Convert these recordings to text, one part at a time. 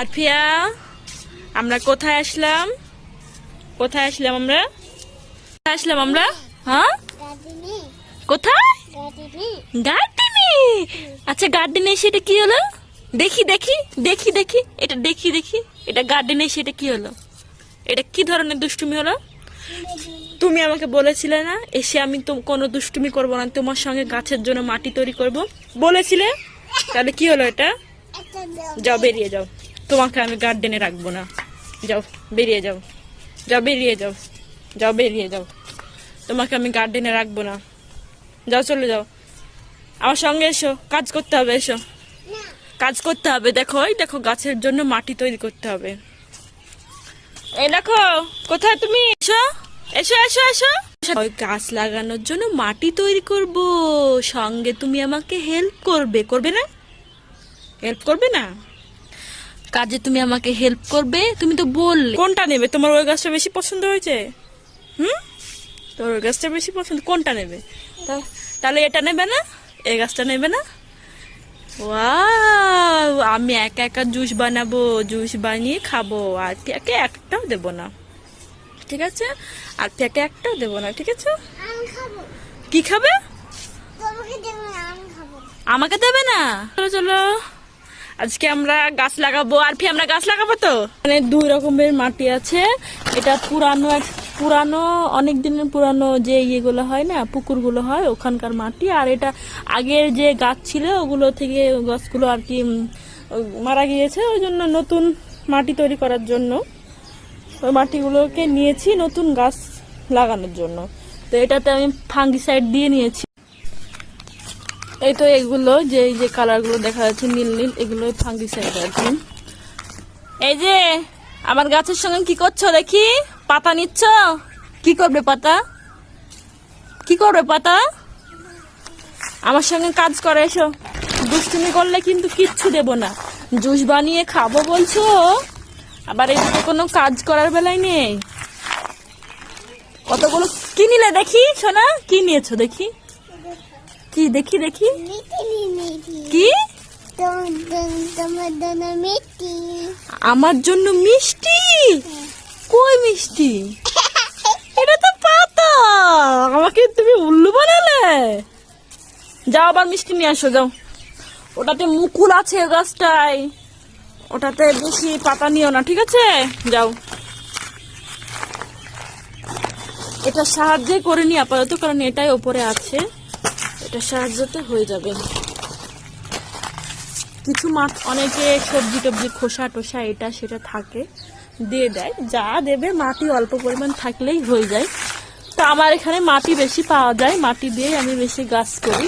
আরফিয়া আমরা কোথায় আসলাম? কোথায় আসলাম আমরা? কোথায় আসলাম আমরা? হ্যাঁ? কোথায়? গার্ডেনে। আচ্ছা গার্ডেনে এসে এটা কি হলো? দেখি দেখি দেখি দেখি। এটা দেখি দেখি। এটা গার্ডেনে এসে এটা কি হলো? এটা কি ধরনের দুষ্টুমি হলো? তুমি আমাকে বলেছিলে না এসে আমি তো কোনো দুষ্টুমি করব না তোমার সঙ্গে গাছের জন্য মাটি তৈরি করব। বলেছিলে? তাহলে কি হলো এটা? যাও বেরিয়ে যাও। তোমাকে আমি গার্ডেনে রাখব না। যাও, বেরিয়ে যাও। যাও, বেরিয়ে যাও। যাও, বেরিয়ে যাও। তোমাকে আমি গার্ডেনে রাখব না। যাও, চলে যাও। আমার সঙ্গে এসো। কাজ করতে হবে, এসো। কাজ করতে হবে। দেখো, এই দেখো, গাছের জন্য মাটি তৈরি করতে হবে। এই দেখো, কোথায় তুমি? এসো। এসো এসো এসো। ওই গাছ লাগানোর জন্য মাটি তৈরি করব। সঙ্গে তুমি আমাকে হেল্প করবে। করবে না? হেল্প করবে না? কাজে তুমি আমাকে হেল্প করবে তুমি তো বললে। কোনটা নেবে? তোমার ওই গাছটা বেশি পছন্দ হয়েছে? হুম? তোর ওই গাছটা বেশি পছন্দ কোনটা নেবে? তা- তাহলে এটা নেবে না? এই গাছটা নেবে না? ওয়াও আমি একা একা জুস বানাবো জুস বানিয়ে খাব। আর পেঁয়াকে একটাও দেবো না। ঠিক আছে? আর পেঁয়াকে একটাও দেবো না ঠিক আছে? আমি কি খাবে? তোমাকে দেবো না আমি খাব। আমাকে দেবে না? চলো চলো। আজকে আমরা গাছ লাগাবো। আর ফি, আমরা গাছ লাগাবো তো? মানে দুই রকমের মাটি আছে। এটা পুরানো পুরানো অনেক দিনের পুরানো যে ইয়েগুলো হয় না, পুকুরগুলো হয়, ওখানকার মাটি। আর এটা আগের যে গাছ ছিল, ওগুলো থেকে গাছগুলো আর কি মারা গিয়েছে। ওই জন্য নতুন মাটি তৈরি করার জন্য। ওই মাটিগুলোকে নিয়েছি নতুন গাছ লাগানোর জন্য। তো এটাতে আমি ফাঙ্গিসাইড দিয়ে নিয়েছি। এই তো এগুলো, যে এই যে কালারগুলো দেখা যাচ্ছে, নীল নীল এগুলো ফাঙ্গিসাইড আর কি। এই যে, আমার গাছের সঙ্গে কি করছ দেখি? পাতা নিচ্ছ? কি করবে পাতা? কি করবে পাতা? আমার সঙ্গে কাজ করে, এসো। দুষ্টুমি করলে কিন্তু কিচ্ছু দেব না। জুস বানিয়ে খাব বলছো? আবার এদিকে কোনো কাজ করার বেলায় নেই। কতগুলো কি নিলে দেখি, সোনা? কি নিয়েছো দেখি? কি দেখি দেখি। কি? আমার জন্য মিষ্টি? কই মিষ্টি? এটা তো পাতা। আমাকে তুমি উল্লু বানালে? যাও আবার মিষ্টি নিয়ে আসো যাও। ওটাতে মুকুল আছে গাছটায়। ওটাতে বেশি পাতা নিও না ঠিক আছে? যাও। এটা সাহায্যে করে নি আপাতত কারণ এটাই ওপরে আছে। এটা সাহায্যতে হয়ে যাবে। কিছু মাছ অনেকে সবজি টবজি খোসা টোসা এটা সেটা থাকে দিয়ে দেয়। যা দেবে মাটি অল্প পরিমাণ থাকলেই হয়ে যায়। তো আমার এখানে মাটি বেশি পাওয়া যায় মাটি দিয়ে আমি বেশি গাছ করি।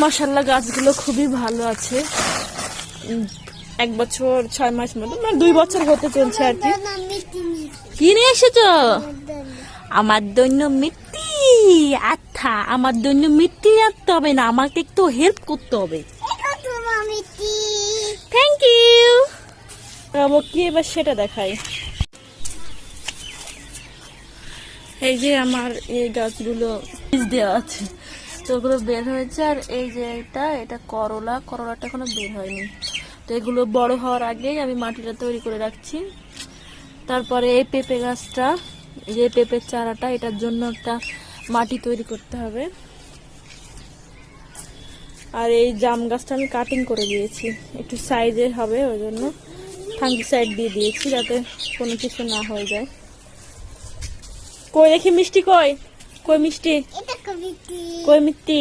মশাল্লা গাছগুলো খুবই ভালো আছে। এক বছর ছয় মাস মতো মানে দুই বছর হতে চলছে আর কি। কিনে এসেছ? আমার দৈন্য মিট্টি আচ্ছা আমার দৈন্য মিট্টি আনতে হবে না, আমাকে একটু হেল্প করতে হবে। থ্যাংক ইউ খাব কি এবার সেটা দেখাই? এই যে আমার এই গাছগুলো বীজ দেওয়া আছে, তো ওগুলো বের হয়েছে, আর এই যে এটা এটা করলা, করলাটা এখনও বের হয়নি। তো এগুলো বড় হওয়ার আগেই আমি মাটিটা তৈরি করে রাখছি। তারপরে এই পেঁপে গাছটা যে পেঁপের চারাটা এটার জন্য একটা মাটি তৈরি করতে হবে। আর এই জাম গাছটা আমি কাটিং করে দিয়েছি। একটু সাইজের হবে ওই জন্য ফাঙ্গি সাইড দিয়ে দিয়েছি যাতে কোনো কিছু না হয়ে যায়। কই দেখি মিষ্টি কই? কই মিষ্টি? কই মিষ্টি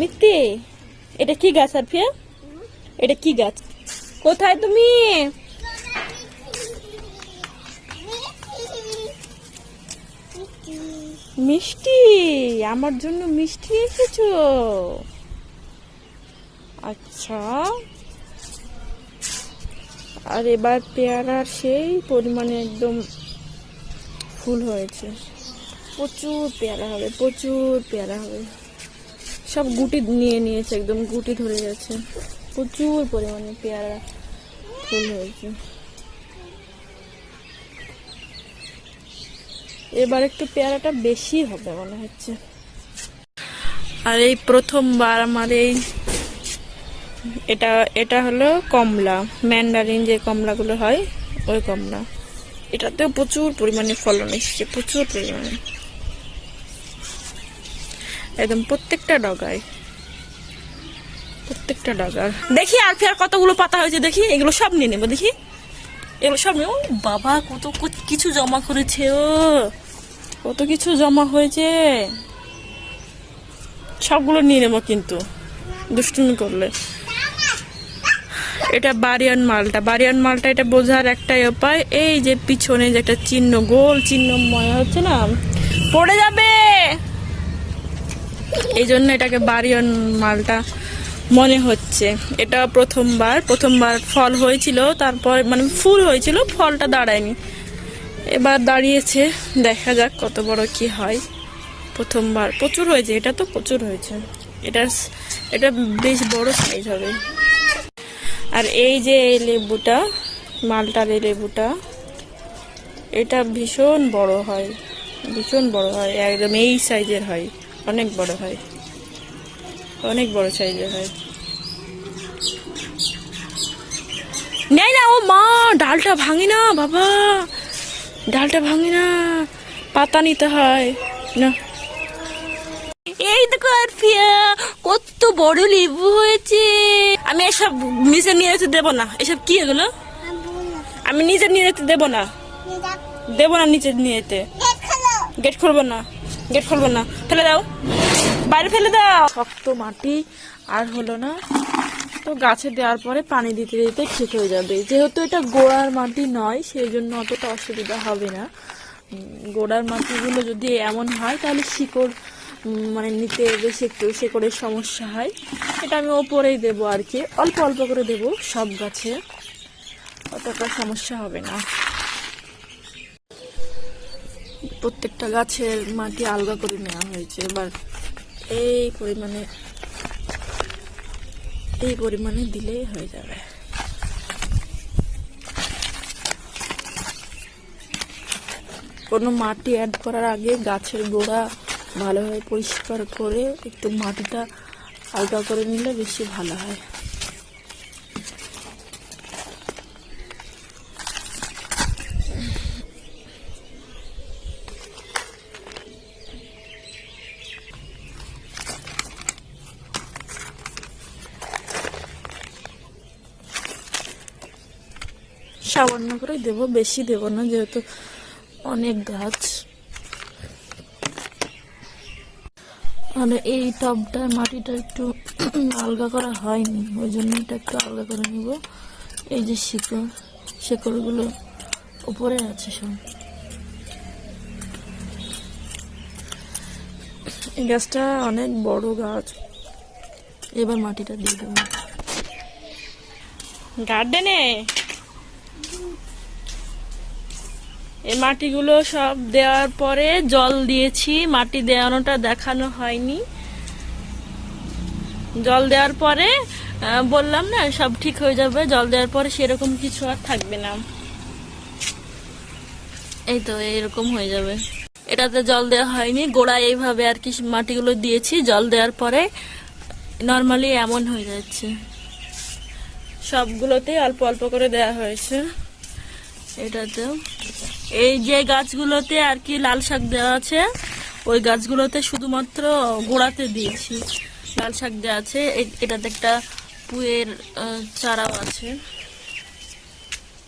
মিষ্টি এটা কি গাছ আর ফিয়া এটা কি গাছ? কোথায় তুমি? মিষ্টি, আমার জন্য মিষ্টি এসেছ? আচ্ছা। আর এবার পেয়ারার সেই পরিমাণে একদম ফুল হয়েছে। প্রচুর পেয়ারা হবে, প্রচুর পেয়ারা হবে। সব গুটি নিয়ে নিয়েছে, একদম গুটি ধরে গেছে। প্রচুর পরিমাণে পেয়ারা ফুল হয়েছে। এবার একটু পেয়ারাটা বেশি হবে মনে হচ্ছে। আর এই প্রথমবার আমার এই এটা এটা হলো কমলা ম্যান্ডারিন যে কমলাগুলো হয়, ওই কমলা। এটাতেও প্রচুর পরিমাণে ফলন এসেছে, প্রচুর পরিমাণে। একদম প্রত্যেকটা ডগায়, প্রত্যেকটা ডগার দেখি আর ফের কতগুলো পাতা হয়েছে দেখি, এগুলো সব নিয়ে নেব দেখি। এগুলো সব ও বাবা কত কিছু জমা করেছে ও। কত কিছু জমা হয়েছে? সবগুলো নিয়ে নেব কিন্তু। দুষ্টুমি করলে। এটা বারিয়ান মালটা। বারিয়ান মালটা এটা বোঝার একটাই উপায়, এই যে পিছনে যে একটা চিহ্ন, গোল চিহ্ন মনে হচ্ছে না? পড়ে যাবে! এই জন্য এটাকে বারিয়ান মালটা মনে হচ্ছে। এটা প্রথমবার। প্রথমবার ফল হয়েছিল, তারপর মানে ফুল হয়েছিল, ফলটা দাঁড়ায়নি। এবার দাঁড়িয়েছে, দেখা যাক কত বড় কি হয়। প্রথমবার। প্রচুর হয়েছে, এটা তো প্রচুর হয়েছে। এটা এটা বেশ বড় সাইজ হবে। আর এই যে এই লেবুটা, মালটার এই লেবুটা, এটা ভীষণ বড় হয়। ভীষণ বড় হয়, একদম এই সাইজের হয়। অনেক বড় হয়। অনেক বড় সাইজের হয়। নেই না, ও মা, ডালটা ভাঙি না, বাবা। ডালটা ভাঙি না, পাতা নিতে হয়, না। এই দেখো, আরফিয়া, কত বড় লেবু হয়েছে। আমি এসব নিচে নিয়ে যেতে দেবো না। এসব কি এগুলো? আমি নিজে নিয়ে যেতে দেবো না। দেবো না নিচে নিয়ে যেতে। গেট খুলবো না গেট খুলবো না। ফেলে দাও। বাইরে ফেলে দাও। শক্ত মাটি, আর হলো না তো গাছে দেওয়ার পরে পানি দিতে দিতে ঠিক হয়ে যাবে। যেহেতু এটা গোড়ার মাটি নয় সেই জন্য অতটা অসুবিধা হবে না। গোড়ার মাটিগুলো যদি এমন হয়, তাহলে শিকড় মানে নিতে বেশি একটু শিকড়ের সমস্যা হয়। এটা আমি ওপরেই দেবো আর কি। অল্প অল্প করে দেবো সব গাছে। অতটা সমস্যা হবে না। প্রত্যেকটা গাছের মাটি আলগা করে নেওয়া হয়েছে। এবার এই পরিমাণে এই পরিমাণে দিলেই হয়ে যাবে। কোনো মাটি অ্যাড করার আগে গাছের গোড়া ভালোভাবে পরিষ্কার করে একটু মাটিটা হালকা করে নিলে বেশি ভালো হয়। সামান্য করে দেবো, বেশি দেবো না, যেহেতু অনেক গাছ। আর এই টবটার মাটিটা একটু আলগা করা হয়নি, ওই জন্য এটা একটু আলগা করে নিব। এই যে শিকড়, শিকড়গুলো উপরে আছে সব। এই গাছটা অনেক বড় গাছ। এবার মাটিটা দিয়ে দেবো। গার্ডেনে এই মাটিগুলো সব দেওয়ার পরে জল দিয়েছি। মাটি দেওয়ানোটা দেখানো হয়নি। জল দেওয়ার পরে বললাম না, সব ঠিক হয়ে যাবে। জল দেওয়ার পরে সেরকম কিছু আর থাকবে না। এই তো এরকম হয়ে যাবে। এটাতে জল দেওয়া হয়নি। গোড়া এইভাবে আর কি মাটিগুলো দিয়েছি। জল দেওয়ার পরে নর্মালি এমন হয়ে যাচ্ছে। সবগুলোতে অল্প অল্প করে দেওয়া হয়েছে। এটাতেও এই যে গাছগুলোতে আর কি লাল শাক দেওয়া আছে, ওই গাছগুলোতে শুধুমাত্র গোড়াতে দিয়েছি। লাল শাক দেওয়া আছে এটাতে একটা পুয়ের চারাও আছে।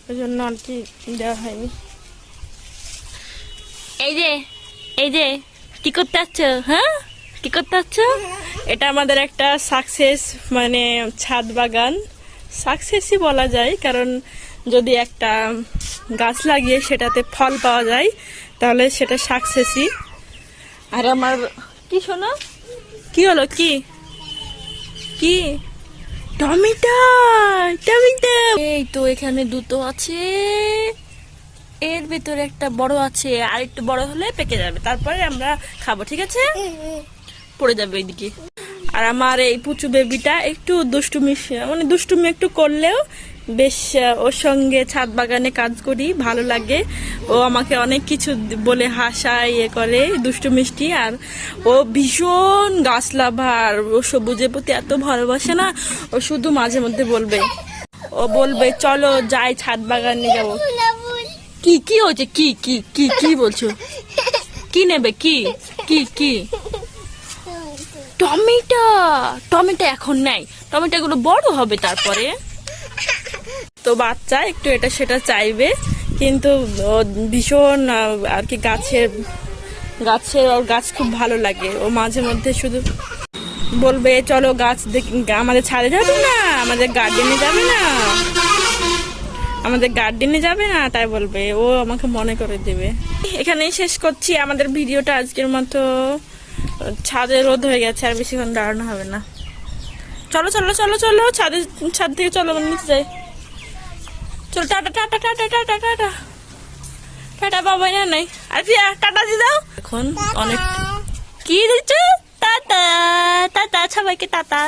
ওই জন্য আর কি দেওয়া হয়নি। এই যে এই যে, কি করতে যাচ্ছ হ্যাঁ? কি করতে যাচ্ছ এটা আমাদের একটা সাকসেস মানে ছাদ বাগান। সাকসেসই বলা যায় কারণ যদি একটা গাছ লাগিয়ে সেটাতে ফল পাওয়া যায় তাহলে সেটা সাকসেসই আর আমার কি শোনো? কি হলো? কি? কি? টমেটো! টমেটো! এই তো এখানে দুটো আছে। এর ভেতরে একটা বড় আছে আর একটু বড় হলে পেকে যাবে। তারপরে আমরা খাব ঠিক আছে? পড়ে যাবে ওইদিকে। আর আমার এই পুচু বেবিটা একটু দুষ্টুমি মানে দুষ্টুমি একটু করলেও বেশ ওর সঙ্গে ছাদ বাগানে কাজ করি, ভালো লাগে। ও আমাকে অনেক কিছু বলে হাসায় ইয়ে করে, দুষ্টু মিষ্টি। আর ও ভীষণ গাছ লাভার ও সবুজের প্রতি এত ভালোবাসে না, ও শুধু মাঝে মধ্যে বলবে। ও বলবে, চলো যাই ছাদ বাগানে যাব। কি কি হচ্ছে কি কি কি কি বলছো? কি নেবে? কি কি কি? টমেটো। টমেটো এখন নাই। টমেটো গুলো বড় হবে তারপরে। তো বাচ্চা একটু এটা সেটা চাইবে, কিন্তু ভীষণ আর কি গাছের গাছের, ওর গাছ খুব ভালো লাগে। ও মাঝে মধ্যে শুধু বলবে, চলো গাছ আমাদের ছাদে যাবে না, আমাদের গার্ডেনে যাবে না, আমাদের গার্ডেনে যাবে না। তাই বলবে। ও আমাকে মনে করে দেবে। এখানেই শেষ করছি আমাদের ভিডিওটা আজকের মতো। ছাদে রোদ হয়ে গেছে আর বেশিক্ষণ দাঁড়ানো হবে না। চলো চলো চলো চলো ছাদে ছাদ থেকে চলো নিচে যাই। চলো tata tata tata tata tata tata. বাবা না নাই। আজকে টাটা দি দাও। এখন অনেক কি দিচ্ছে? টাটা টাটা সবাইকে টাটা।